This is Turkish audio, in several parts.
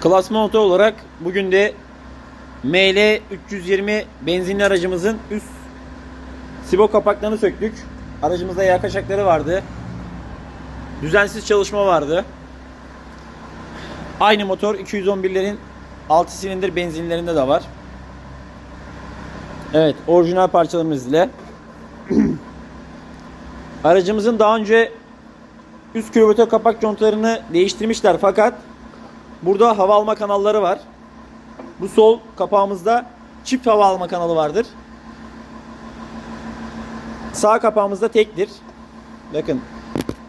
Klasman oto olarak bugün de ML 320 benzinli aracımızın üst sibo kapaklarını söktük. Aracımızda yağ kaçakları vardı. Düzensiz çalışma vardı. Aynı motor 211'lerin 6 silindir benzinlerinde de var. Evet, orijinal parçalarımız ile. Aracımızın daha önce üst kürbütör kapak contalarını değiştirmişler fakat burada hava alma kanalları var. Bu sol kapağımızda çift hava alma kanalı vardır. Sağ kapağımızda tektir. Bakın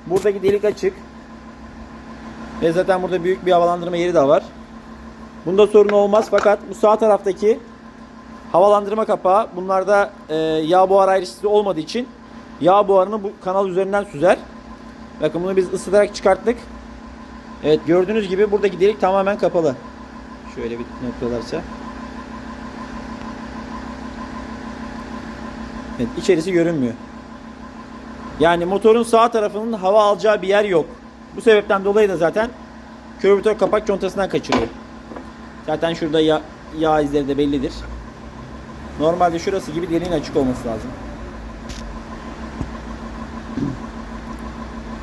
buradaki delik açık. Ve zaten burada büyük bir havalandırma yeri de var. Bunda sorun olmaz fakat bu sağ taraftaki havalandırma kapağı bunlarda e, yağ buhar ayrıştırıcı olmadığı için yağ buharını bu kanal üzerinden süzer. Bakın bunu biz ısıtarak çıkarttık. Evet gördüğünüz gibi buradaki delik tamamen kapalı. Şöyle bir noktalarsa. Evet içerisi görünmüyor. Yani motorun sağ tarafının hava alacağı bir yer yok. Bu sebepten dolayı da zaten kürbütör kapak contasından kaçırıyor. Zaten şurada yağ, yağ izleri de bellidir. Normalde şurası gibi deliğin açık olması lazım.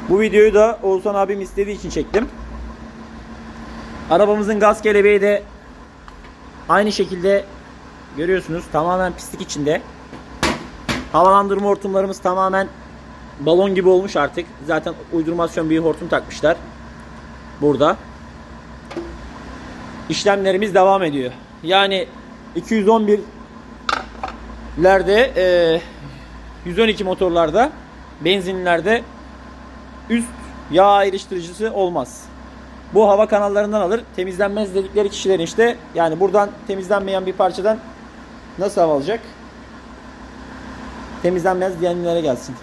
Bu videoyu da Oğuzhan abim istediği için çektim. Arabamızın gaz kelebeği de aynı şekilde görüyorsunuz tamamen pislik içinde. Havalandırma hortumlarımız tamamen balon gibi olmuş artık. Zaten uydurmasyon bir hortum takmışlar. Burada. İşlemlerimiz devam ediyor. Yani 211'lerde e, 112 motorlarda benzinlerde üst yağ ayrıştırıcısı olmaz. Bu hava kanallarından alır. Temizlenmez dedikleri kişilerin işte yani buradan temizlenmeyen bir parçadan nasıl hava alacak? Temizlenmez diyenlere gelsin.